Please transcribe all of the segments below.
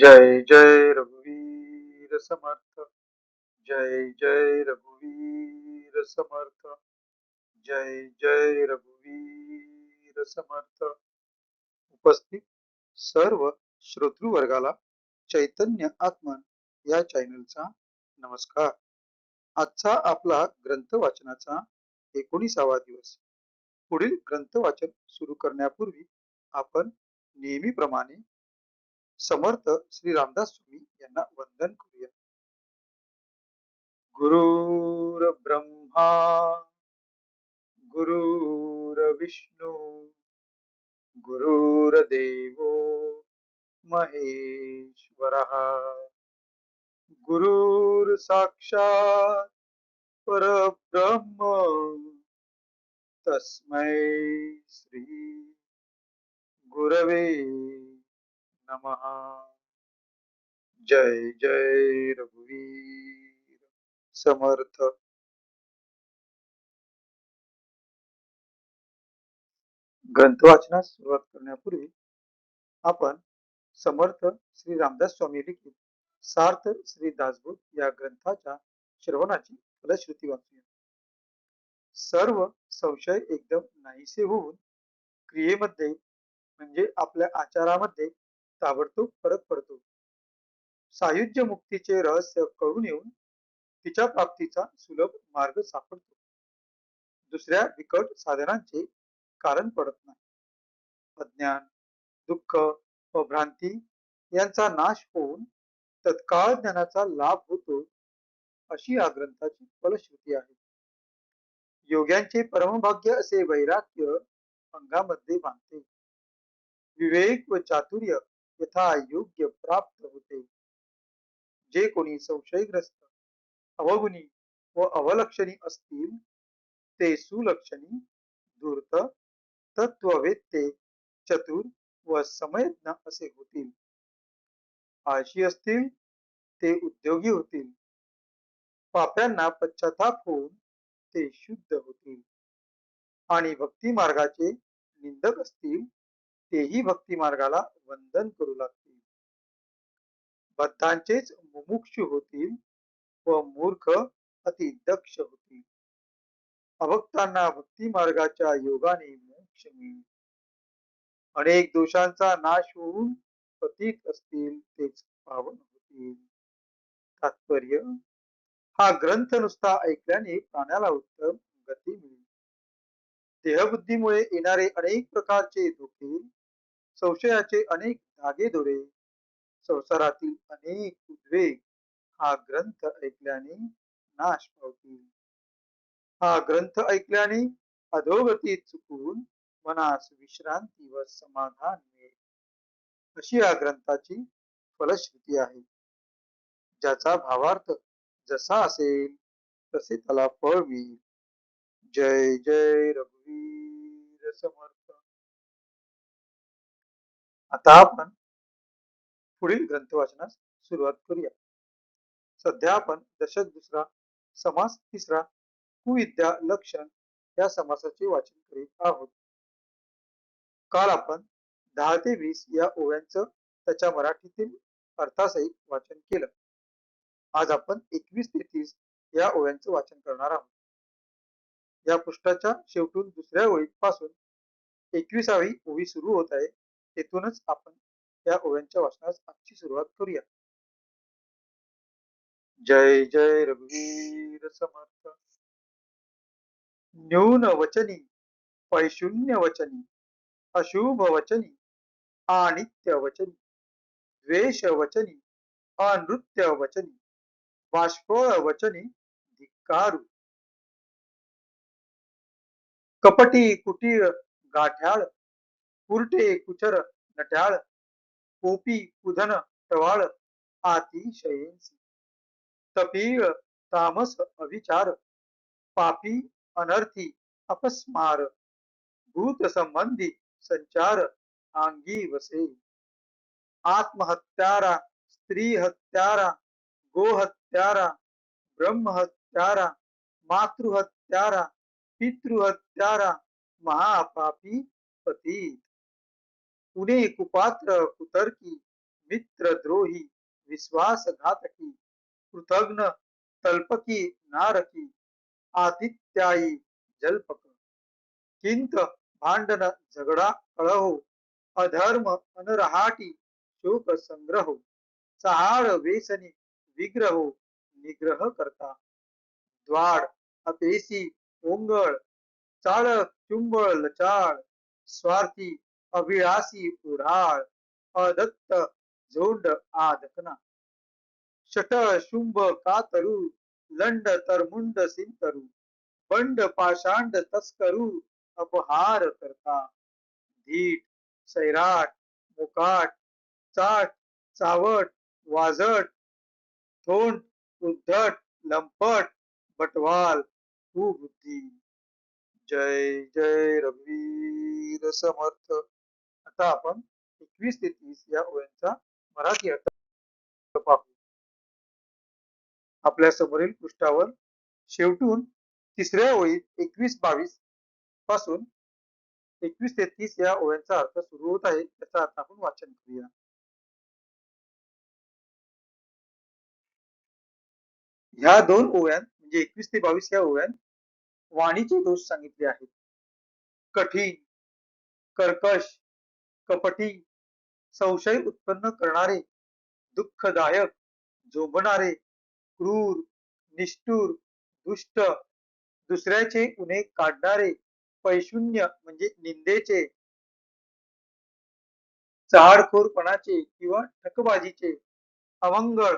जय जय रघुवीर समर्थ जय जय रघुवीर समर्थ जय जय रघुवीर समर्थ. उपस्थित सर्व श्रोतृवर्गाला चैतन्य आत्मन या चॅनलचा नमस्कार. आजचा आपला ग्रंथ वाचनाचा एकोणीसावा दिवस. पुढील ग्रंथ वाचन सुरू करण्यापूर्वी आपण नेहमीप्रमाणे समर्थ श्री रामदास स्वामी यांना वंदन करूया. गुरुर ब्रह्मा गुरुर विष्णू गुरुर्देवो महेश्वरः. गुरुर साक्षात परब्रह्म तस्मै श्री गुरवे नमः। जय जय रघुवीर समर्थ। ग्रंथ वाचनास सुरुवात करण्यापूर्वी आपण समर्थ श्री रामदास स्वामी लिखित सार्थ श्री दासबोध या ग्रंथाच्या श्रवणाची फलश्रुती वाचूया. सर्व संशय एकदम नाहीसे होऊन क्रियेमध्ये म्हणजे आपल्या आचारामध्ये ताबडतोब फरक पडतो. सायुज्य मुक्तीचे रहस्य कळून येऊन तिच्या प्राप्तीचा सुलभ मार्ग सापडतो. दुसऱ्या विकट साधनांचे कारण पडत नाही. अज्ञान दुःख व भ्रांती यांचा नाश होऊन तत्काळ ज्ञानाचा लाभ होतो अशी या ग्रंथाची फलश्रुती आहे. योग्यांचे परमभाग्य असे वैराग्य अंगामध्ये बांधते. विवेक व चातुर्य यथा योग्य प्राप्त होते. जे कोणी संशयग्रस्त अवगुणी व अवलक्षणी असतील ते सुलक्षणी धूर्त तत्ववेत्ते चतुर व समयज्ञ असे होतील. आळशी असतील ते उद्योगी होतील. पाप्यांना पश्चाताप होऊन ते शुद्ध होतील. आणि भक्ती मार्गाचे निंदक असतील तेही भक्ती मार्गाला वंदन करू लागतील. बद्धांचेच मुमुक्षु होतील व मूर्ख अति दक्ष होतील. अभक्तांना भक्ती मार्गाच्या योगाने मोक्ष मिळेल. अनेक दोषांचा नाश होऊन पतित असतील तेच पावन होतील. तात्पर्य हा ग्रंथ नुसता ऐकल्याने प्राण्याला उत्तम गती मिळेल. देहबुद्धीमुळे येणारे अनेक प्रकारचे धोके संशयाचे अनेक धागेदोरे संसारातील अनेक उद्वेग हा ग्रंथ ऐकल्याने नाश पावतील. हा ग्रंथ ऐकल्याने अधोगती चुकून मनास विश्रांती व समाधान मिळेल. अशी या ग्रंथाची फलश्रुती आहे. ज्याचा भावार्थ जसा असेल तसे त्याला फळ मिळेल. जय जय रघुवीर समर्थ. आता आपण पुढील ग्रंथ वाचनास सुरुवात करूया. सध्या आपण दशक दुसरा समास तिसरा कुविद्या लक्षण या समासाचे वाचन करीत आहोत. काल आपण दहा ते वीस या ओव्यांचं त्याच्या मराठीतील अर्थासहित वाचन केलं. आज आपण एकवीस ते तीस या ओव्यांचं वाचन करणार आहोत. या पृष्ठाच्या शेवटून दुसऱ्या ओळीपासून एकविसावी ओवी सुरू होत आहे. तेथूनच आपण या ओव्यांच्या वाचनास आजची सुरुवात करूया जय जय रघुवीर समर्थ. न्यून वचनी पैशून्य वचनी अशुभ वचनी अनित्य वचनी द्वेष वचनी अनृत्य वचनी बाष्पळ वचनी धिक्कारू. कपटी कुटीळ गाठ्याळ कुरटे कुचर नट्याळ कोपी कुधन टवाळ आतिशयेंसी तपीळ तामस अविचार पापी अनर्थी अपस्मार भूत संबंधी संचार अंगी वसे आत्महत्यारा स्त्री हत्यारा गोहत्यारा ब्रह्महत्यारा मातृहत्यारा पितृहत्यारा महापापी पतीत। पुणे कुपात्र कुतर्की मित्र मित्रद्रोही विश्वासघातकी कृतघ्न तल्पकी नारकी आतिथ्यायी जल्पक किंत भांडण झगडा कळहो अधर्म अनरहाटी शोक संग्रह चहाड वेसनी विग्रहो निग्रह करता द्वाड अपेसी ओंगळ चाळ चुंबळ लचाळ स्वार्थी अविळासी उढाळ अदत्त झोंड आदकना. शट शुंभ कातरू लंड तरमुंड सिंतरू. बंड पाषांड तस्करू अपहार करता. धीट सैराट मुकाट चाट चावट वाजट थोंड उद्धट लंपट बटवाल कुबुद्धी. जय जय रघुवीर समर्थ. आता आपण एकवीस ते तीस या ओळ्यांचा मराठी अर्थ पाहू. आपल्या समोरील पृष्ठावर शेवटून तिसऱ्या ओळीत एकवीस बावीसपासून एकवीस ते तीस या ओळ्यांचा अर्थ सुरू होत आहे त्याचा अर्थ आपण वाचन करूया. ह्या दोन ओव्यात म्हणजे एकवीस ते बावीस या ओव्यात वाणीचे दोष सांगितले आहेत. कठीण कर्कश कपटी संशय उत्पन्न करणारे दुःखदायक झोंबणारे क्रूर निष्ठुर दुष्ट दुसऱ्याचे उणे काढणारे पैशून्य म्हणजे निंदेचे चहाडखोरपणाचे किंवा ठकबाजीचे अमंगळ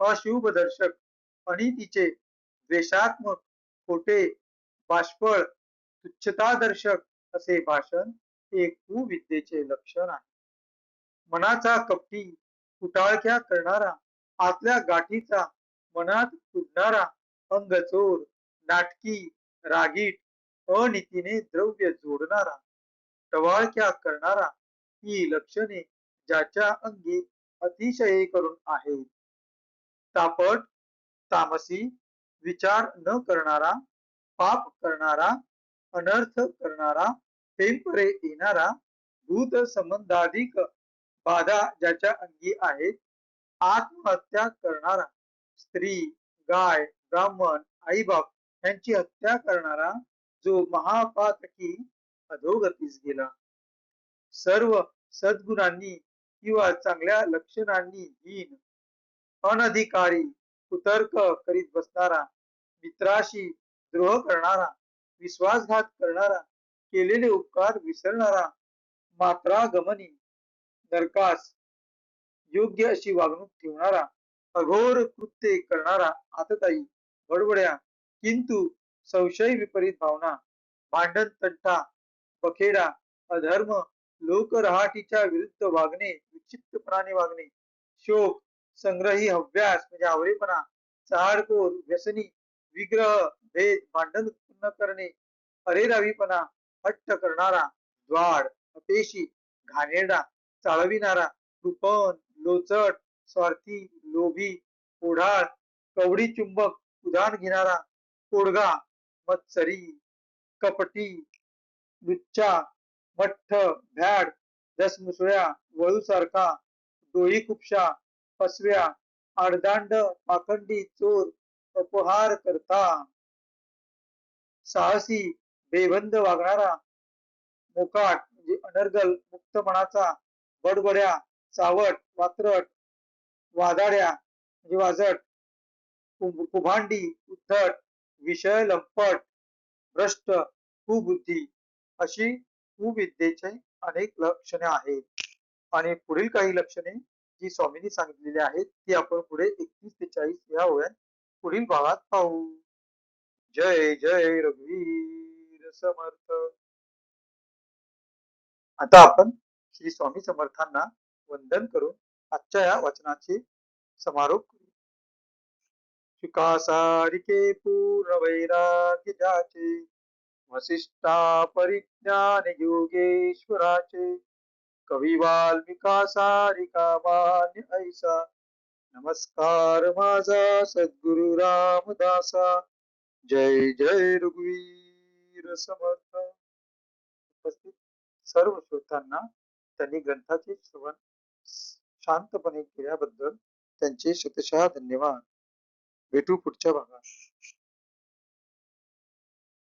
अशुभदर्शक अनितीचे द्वेषात्मक खोटे बाष्पळ तुच्छतादर्शक असे भाषण हे कुविद्येचे लक्षण आहे. मनाचा कपटी कुटाळक्या करणारा आतल्या गाठीचा मनात कुदणारा अंगचोर नाटकी रागीट अनितीने द्रव्य जोडणारा टवाळक्या करणारा ही लक्षणे ज्याच्या अंगी अतिशय करून आहेत. तापट तामसी विचार न करणारा पाप करणारा अनर्थ करणारा टेंपरे येणारा भूत संबंधाधिक बाधा ज्याच्या अंगी आहे. आत्महत्या करणारा स्त्री गाय ब्राह्मण आईबाप यांची हत्या करणारा जो महापातकी अधोगतीस गेला. सर्व सद्गुणांनी किंवा चांगल्या लक्षणांनी हीन अनधिकारी कुतर्क करीत बसणारा मित्राशी द्रोह करणारा विश्वासघात करणारा केलेले उपकार विसरणारा मात्रा गमनी नरकास योग्य अशी वागणूक ठेवणारा, अघोर कृत्ये करणारा आतताई, बडबड्या, किंतु संशय विपरीत भावना, भांडण तंटा, बखेडा, अधर्म लोकरहाटीच्या विरुद्ध वागणे विक्षिप्तपणाने वागणे, शोक, संग्रही हव्यास, म्हणजे आवडेपणा चहाडकोर, व्यसनी, विग्रह, भेद, भांडण उत्पन्न करणे, अरेरावीपणा हट्ट करणारा द्वाड अपेशी घाणेरडा चाळविणारा कृपण लोचट स्वार्थी लोभी ओढाळ कवडी चुंबक उदान घेणारा कोडगा मत्सरी कपटी लुच्चा मठ्ठ भ्याड दसमुसळ्या वळूसारखा डोळी खुपशा फसव्या आडदांड पाखंडी चोर अपहार करता साहसी बेबंद वागणारा मोकाट म्हणजे अनर्गल मुक्त मनाचा बडबड्या चावट वात्रट वादाड्या म्हणजे वाजट कुभांडी उद्धट विषय लंपट भ्रष्ट कुबुद्धी अशी कुविद्येचे अनेक लक्षणे आहेत. आणि पुढील काही लक्षणे जी स्वामींनी सांगितलेली आहेत ती आपण पुढे एकतीस ते चाळीस या वयात पुढील भागात पाहू. जय जय रघुवीर. समर्थ. आता आपण श्री स्वामी समर्थांना वंदन करून आजच्या या वचनाची समारोप करू. शुका पूर्ण वैराग्य जाचे वसिष्ठा परिज्ञान योगेश्वराचे कवी वाल्मिका सारिका मान्य ऐसा नमस्कार माझा सद्गुरु रामदासा जय जय रघुवीर. समर्थ उपस्थित सर्व श्रोतांना त्यांनी ग्रंथाचे श्रवण शांतपणे केल्याबद्दल त्यांचे शतशः धन्यवाद. भेटू पुढच्या भागात.